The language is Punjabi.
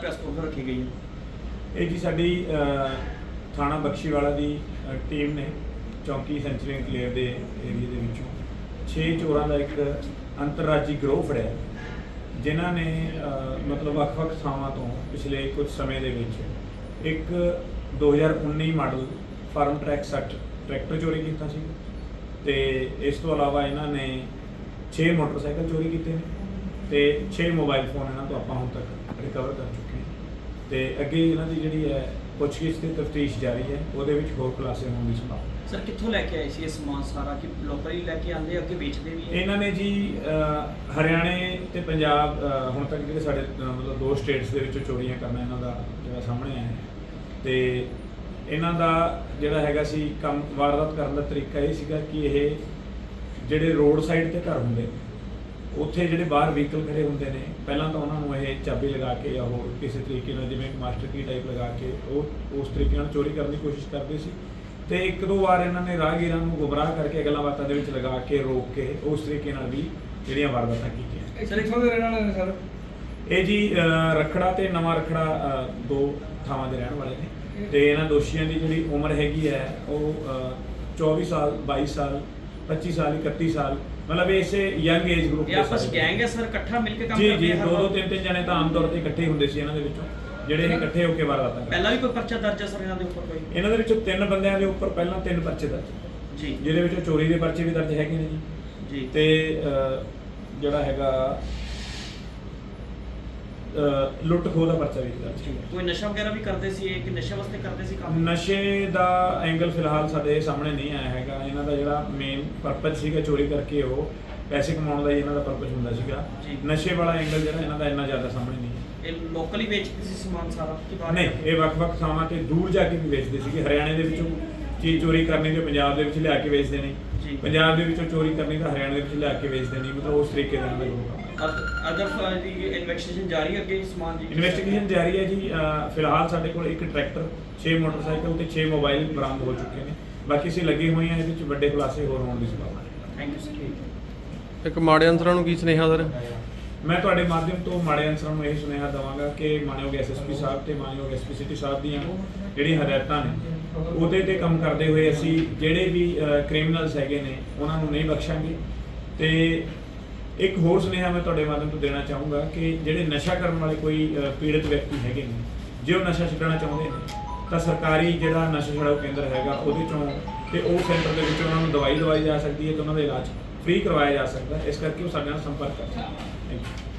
ਪ੍ਰੈਸ ਕਾਨਫਰੰਸ ਰੱਖੀ ਗਈ ਹੈ। ਇਹ ਜੀ ਸਾਡੀ ਅ, ਥਾਣਾ ਬਖਸ਼ੀਵਾਲਾ ਦੀ ਅ, ਟੀਮ ਨੇ ਚੌਂਕੀ ਸੈਂਚਰੀ ਕਲੀਅਰ ਦੇ ਏਰੀਆ ਦੇ ਵਿੱਚੋਂ 6 ਚੋਰਾਂ ਦਾ ਇੱਕ ਅੰਤਰਰਾਜੀ ਗਰੋਹ ਫੜਿਆ। ਜਿਨ੍ਹਾਂ ਨੇ ਅ, ਮਤਲਬ ਵੱਖ-ਵੱਖ ਥਾਵਾਂ ਤੋਂ ਪਿਛਲੇ ਕੁਝ ਸਮੇਂ ਦੇ ਵਿੱਚ ਇੱਕ 2019 ਮਾਡਲ ਫਾਰਮ ਟਰੈਕ 60 ਟਰੈਕਟਰ ਚੋਰੀ ਕੀਤਾ ਸੀ ਤੇ ਇਸ ਤੋਂ ਇਲਾਵਾ ਇਹਨਾਂ ਨੇ 6 ਮੋਟਰਸਾਈਕਲ ਚੋਰੀ ਕੀਤੇ ਨੇ। ਤੇ 6 ਮੋਬਾਈਲ ਫੋਨ ਇਹਨਾਂ ਤੋਂ ਆਪਾਂ ਹੁਣ ਤੱਕ ਰਿਕਵਰ ਕਰ ਚੁੱਕੇ ਹਾਂ। ਤੇ ਅੱਗੇ ਇਹਨਾਂ ਦੀ ਜਿਹੜੀ ਹੈ ਪੁੱਛਗਿੱਛ ਤੇ ਤਫਤੀਸ਼ ਜਾਰੀ ਹੈ ਉਹਦੇ ਵਿੱਚ ਹੋਰ ਖੁਲਾਸੇ ਹੋਣ ਦੀ ਸੰਭਾਵਨਾ ਸਰ ਕਿੱਥੋਂ ਲੈ ਕੇ ਆਏ ਸੀ ਇਹ ਸਮਾਨ ਸਾਰਾ? ਕਿ ਲੋਕਲ ਹੀ ਲੈ ਕੇ ਆਂਦੇ ਅੱਗੇ ਵੇਚਦੇ ਵੀ ਹੈ ਇਹਨਾਂ ਨੇ ਜੀ ਅਹ, ਹਰਿਆਣੇ ਤੇ ਪੰਜਾਬ ਅਹ, ਹੁਣ ਤੱਕ ਜਿਹੜੇ ਸਾਡੇ ਅਹ, ਮਤਲਬ ਦੋ ਸਟੇਟਸ ਦੇ ਵਿੱਚੋਂ ਚੋਰੀਆਂ ਕਰਨਾ ਇਹਨਾਂ ਦਾ ਜਿਹੜਾ ਸਾਹਮਣੇ ਆਇਆ ਹੈ। ਤੇ ਇਹਨਾਂ ਦਾ ਜਿਹੜਾ ਹੈਗਾ ਸੀ ਕੰਮ ਵਾਰਦਾਤ ਕਰਨ ਦਾ ਤਰੀਕਾ ਇਹ ਸੀਗਾ ਕਿ ਇਹ ਜਿਹੜੇ ਰੋਡ ਸਾਈਡ ਤੇ ਘਰ ਹੁੰਦੇ ਨੇ ਉੱਥੇ ਜਿਹੜੇ ਬਾਹਰ ਵਹੀਕਲ ਖੜੇ ਹੁੰਦੇ ਨੇ ਪਹਿਲਾਂ ਤਾਂ ਉਹਨਾਂ ਨੂੰ ਇਹ ਚਾਬੀ ਲਗਾ ਕੇ ਜਾਂ ਹੋਰ ਕਿਸੇ ਤਰੀਕੇ ਨਾਲ ਜਿਵੇਂ ਮਾਸਟਰ ਕੀ ਟਾਈਪ ਲਗਾ ਕੇ ਉਹ ਉਸ ਤਰੀਕੇ ਨਾਲ ਚੋਰੀ ਕਰਨ ਦੀ ਕੋਸ਼ਿਸ਼ ਕਰਦੇ ਸੀ। ਤੇ ਇੱਕ ਦੋ ਵਾਰ ਇਹਨਾਂ ਨੇ ਰਾਹਗੀਰਾਂ ਨੂੰ ਗੁੰਮਰਾਹ ਕਰਕੇ ਗੱਲਾਂ ਬਾਤਾਂ ਦੇ ਵਿੱਚ ਲਗਾ ਕੇ ਰੋਕ ਕੇ ਉਸ ਤਰੀਕੇ ਨਾਲ ਵੀ ਜਿਹੜੀਆਂ ਵਾਰਦਾਤਾਂ ਕੀਤੀਆਂ। ਇਹ ਕਿੱਥੋਂ ਦੇ ਰਹਿਣ ਵਾਲੇ ਨੇ ਸਰ? ਇਹ ਜੀ ਰਖੜਾ ਤੇ ਨਵਾਂ ਰਖੜਾ ਦੋ ਥਾਵਾਂ ਦੇ ਰਹਿਣ ਵਾਲੇ ਨੇ। ਤੇ ਇਹਨਾਂ ਦੋਸ਼ੀਆਂ ਦੀ ਜਿਹੜੀ ਉਮਰ ਹੈਗੀ ਹੈ ਉਹ ਅਹ, 24 ਸਾਲ 22 ਸਾਲ 25 ਸਾਲ 31 ਸਾਲ ਮਤਲਬ ਇਸੇ ਯੰਗ ਏਜ ਗਰੁੱਪ ਇਹ ਆਪਸ ਗੈਂਗ ਹੈ ਸਰ ਇਕੱਠਾ ਮਿਲ ਕੇ ਕੰਮ ਜੀ ਕਰਦੇ ਜੀ ਦੋ ਦੋ? ਤਿੰਨ ਤਿੰਨ ਜਣੇ ਤਾਂ ਆਮ ਤੌਰ ਤੇ ਇਕੱਠੇ ਹੁੰਦੇ ਸੀ ਇਹਨਾਂ ਦੇ ਵਿੱਚੋਂ ਜਿਹੜੇ ਇਹ ਇਕੱਠੇ ਹੋ ਕੇ ਵਾਰਦਾਤਾਂ ਕਰਦੇ ਪਹਿਲਾਂ ਵੀ ਕੋਈ ਪਰਚਾ ਦਰਜ ਹੈ ਸਰ ਇਹਨਾਂ ਦੇ ਉੱਪਰ ਕੋਈ ਇਹਨਾਂ ਦੇ ਵਿੱਚੋਂ ਤਿੰਨ ਬੰਦਿਆਂ ਦੇ ਉੱਪਰ ਪਹਿਲਾਂ ਤਿੰਨ ਪਰਚੇ ਦਰਜ ਜੀ ਜਿਹਦੇ ਵਿੱਚੋਂ ਚੋਰੀ ਦੇ ਪਰਚੇ ਵੀ ਦਰਜ ਹੈਗੇ ਨੇ ਜੀ ਜੀ ਤੇ ਅਹ, ਜਿਹੜਾ ਹੈਗਾ ਲੁੱਟ ਖੋਹ ਦਾ ਪਰਚਾ ਵੀ ਦਰਜ ਕੋਈ ਨਸ਼ਾ ਵਗੈਰਾ ਵੀ ਕਰਦੇ ਸੀ ਇਹ ਕਿ ਨਸ਼ੇ ਵਾਸਤੇ ਕਰਦੇ ਸੀ ਕੰਮ? ਨਸ਼ੇ ਦਾ ਐਂਗਲ ਫਿਲਹਾਲ ਸਾਡੇ ਸਾਹਮਣੇ ਨਹੀਂ ਆਇਆ ਹੈਗਾ। ਇਹਨਾਂ ਦਾ ਜਿਹੜਾ ਮੇਨ ਪਰਪਸ ਸੀਗਾ ਚੋਰੀ ਕਰਕੇ ਉਹ ਪੈਸੇ ਕਮਾਉਣ ਦਾ ਹੀ ਇਹਨਾਂ ਦਾ ਪਰਪਸ ਹੁੰਦਾ ਸੀਗਾ। ਨਸ਼ੇ ਵਾਲਾ ਐਂਗਲ ਜਿਹੜਾ ਇਹਨਾਂ ਦਾ ਇੰਨਾ ਜ਼ਿਆਦਾ ਸਾਹਮਣੇ ਨਹੀਂ ਇਹ ਲੋਕਲ ਵੇਚਦੇ ਸੀ ਸਮਾਨ ਸਾਰਾ ਕਿ ਬਾਹਰ ਨਹੀਂ ਇਹ ਵੱਖ-ਵੱਖ ਥਾਵਾਂ ਤੇ ਦੂਰ ਜਾ ਕੇ ਵੀ ਵੇਚਦੇ ਸੀਗੇ। ਹਰਿਆਣੇ ਦੇ ਵਿੱਚੋਂ ਚੀਜ਼ ਚੋਰੀ ਕਰਨੀ ਤੇ ਪੰਜਾਬ ਦੇ ਵਿੱਚ ਲਿਆ ਕੇ ਵੇਚਦੇ ਨੇ। ਜੀ। ਪੰਜਾਬ ਦੇ ਵਿੱਚੋਂ ਚੋਰੀ ਕਰਨੀ ਤਾਂ ਹਰਿਆਣੇ ਦੇ ਵਿੱਚ ਲਿਆ ਕੇ ਵੇਚਦੇ ਨੇ ਮਤਲਬ ਉਸ ਤਰੀਕੇ ਇਹਨਾਂ ਦਾ ਕੰਮ ਹੈ ਅਦਰ ਦੀ ਇਨਵੈਸਟੀਗੇਸ਼ਨ ਜਾਰੀ ਹੈ ਅੱਗੇ ਸਮਾਨ ਦੀ? ਇਨਵੈਸਟੀਗੇਸ਼ਨ ਜਾਰੀ ਹੈ ਜੀ ਅਹ ਫਿਲਹਾਲ ਸਾਡੇ ਕੋਲ ਇੱਕ ਟਰੈਕਟਰ 6 ਮੋਟਰਸਾਈਕਲ ਤੇ 6 ਮੋਬਾਈਲ ਬਰਾਮਦ ਹੋ ਚੁੱਕੇ ਨੇ। ਬਾਕੀ ਅਸੀਂ ਲੱਗੇ ਹੋਏ ਹਾਂ ਇਹਦੇ ਵਿੱਚ ਵੱਡੇ ਖੁਲਾਸੇ ਹੋਰ ਹੋਣ ਦੀ ਸੰਭਾਵਨਾ ਹੈ। ਥੈਂਕ ਯੂ ਸਰ ਇੱਕ ਮਾੜੇ ਅਨਸਰਾਂ ਨੂੰ ਕੀ ਸੁਨੇਹਾ ਸਰ ਮੈਂ ਤੁਹਾਡੇ ਮਾਧਿਅਮ ਤੋਂ ਮਾੜੇ ਅਨਸਰਾਂ ਨੂੰ ਇਹ ਸੁਨੇਹਾ ਦਵਾਂਗਾ ਕਿ ਮਾਨਯੋਗ ਐਸਐਸਪੀ ਸਾਹਿਬ ਤੇ ਮਾਨਯੋਗ ਐਸਪੀ ਸਿਟੀ ਸਾਹਿਬ ਦੀਆਂ ਜਿਹੜੀਆਂ ਹਦਾਇਤਾਂ ਨੇ ਉਹਦੇ ਤੇ ਕੰਮ ਕਰਦੇ ਹੋਏ ਅਸੀਂ ਜਿਹੜੇ ਵੀ ਕ੍ਰਿਮੀਨਲਸ ਹੈਗੇ ਨੇ, ਉਹਨਾਂ ਨੂੰ ਨਹੀਂ ਬਖਸ਼ਾਂਗੇ। ਤੇ ਇੱਕ ਹੋਰ ਸੁਨੇਹਾ ਮੈਂ ਤੁਹਾਡੇ ਮਾਧਿਅਮ ਤੋਂ ਦੇਣਾ ਚਾਹੂੰਗਾ ਕਿ ਜਿਹੜੇ ਨਸ਼ਾ ਕਰਨ ਵਾਲੇ ਕੋਈ ਪੀੜਤ ਵਿਅਕਤੀ ਹੈਗੇ ਨੇ, ਜੇ ਉਹ ਨਸ਼ਾ ਛੱਡਣਾ ਚਾਹੁੰਦੇ ਨੇ, ਤਾਂ ਸਰਕਾਰੀ ਜਿਹੜਾ ਨਸ਼ਾ ਛੁਡਾਊ ਕੇਂਦਰ ਹੈਗਾ, ਉਹਦੇ ਚੋਂ ਤੇ ਉਹ ਸੈਂਟਰ ਦੇ ਵਿੱਚ ਉਹਨਾਂ ਨੂੰ ਦਵਾਈ ਦਵਾਈ ਜਾ ਸਕਦੀ ਹੈ ਤੇ ਉਹਨਾਂ ਦਾ ਇਲਾਜ ਫ੍ਰੀ ਕਰਵਾਇਆ ਜਾ ਸਕਦਾ ਇਸ ਕਰਕੇ ਉਹ ਸਾਡੇ ਨਾਲ ਸੰਪਰਕ ਕਰ ਸਕਦੇ ਥੈਂਕ ਯੂ